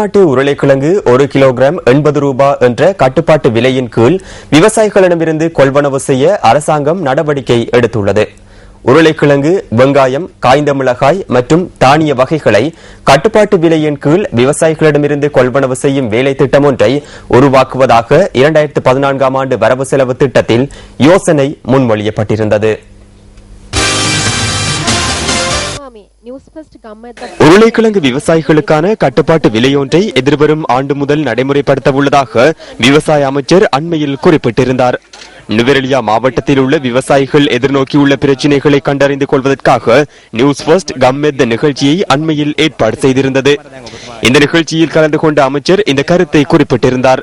உள்நாட்டு உருளைக்கிழங்கு ஒரு கிலோகிராம் எண்பது ரூபாய் என்ற கட்டுப்பாட்டு விலையின் கீழ் விவசாயிகளிடமிருந்து கொள்வனவு செய்ய அரசாங்கம் நடவடிக்கை எடுத்துள்ளது. உருளைக்கிழங்கு வெங்காயம் காய்ந்த மிளகாய் மற்றும் தானிய வகைகளை கட்டுப்பாட்டு விலையின் கீழ் விவசாயிகளிடமிருந்து கொள்வனவு செய்யும் வேலை திட்டம் ஒன்றை உருவாக்குவதாக இரண்டாயிரத்து பதினான்காம் ஆண்டு வரவு செலவு திட்டத்தில் யோசனை முன்மொழியப்பட்டிருந்தது. உருளைக்கிழங்கு விவசாயிகளுக்கான கட்டுப்பாட்டு விலையொன்றை எதிர்வரும் ஆண்டு முதல் நடைமுறைப்படுத்த உள்ளதாக விவசாய அமைச்சர் அண்மையில் குறிப்பிட்டிருந்தார். நுவரெலியா மாவட்டத்தில் உள்ள விவசாயிகள் எதிர்நோக்கியுள்ள பிரச்சினைகளை கண்டறிந்து கொள்வதற்காக நியூஸ் ஃபர்ஸ்ட் கம்மெத் நிகழ்ச்சியை அண்மையில் ஏற்பாடு செய்திருந்தது. இந்த நிகழ்ச்சியில் கலந்து கொண்ட அமைச்சர் இந்த கருத்தை குறிப்பிட்டிருந்தார்.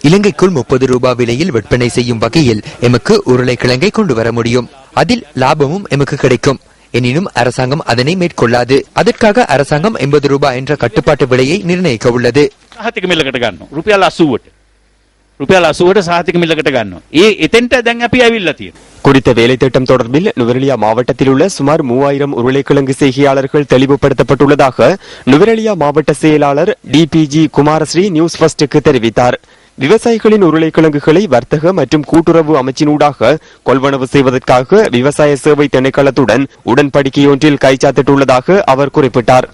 இலங்கைக்குள் முப்பது ரூபாய் விலையில் விற்பனை செய்யும் வகையில் எமக்கு உருளைக்கிழங்கை கொண்டு வர முடியும். அதில் லாபமும் எமக்கு கிடைக்கும். எனினும் அரசாங்கம் அதனை மேற்கொள்ளாது. அதற்காக அரசாங்கம் எண்பது ரூபாய் என்ற கட்டுப்பாட்டு விலையை நிர்ணயிக்க உள்ளது. குறித்த வேலை திட்டம் தொடர்பில் நுவரெலியா மாவட்டத்தில் உள்ள சுமார் மூவாயிரம் உருளைக்கிழங்கு செய்கையாளர்கள் தெளிவுபடுத்தப்பட்டுள்ளதாக நுவரெலியா மாவட்ட செயலாளர் டிபிஜி குமாரஸ்ரீ நியூஸ் ஃபர்ஸ்டுக்கு தெரிவித்தார். விவசாயிகளின் உருளைக்கிழங்குகளை வர்த்தக மற்றும் கூட்டுறவு அமைச்சினூடாக கொள்வனவு செய்வதற்காக விவசாய சேவை திணைக்களத்துடன் உடன்படிக்கையொன்றில் கைச்சாத்திட்டுள்ளதாக அவர் குறிப்பிட்டார்.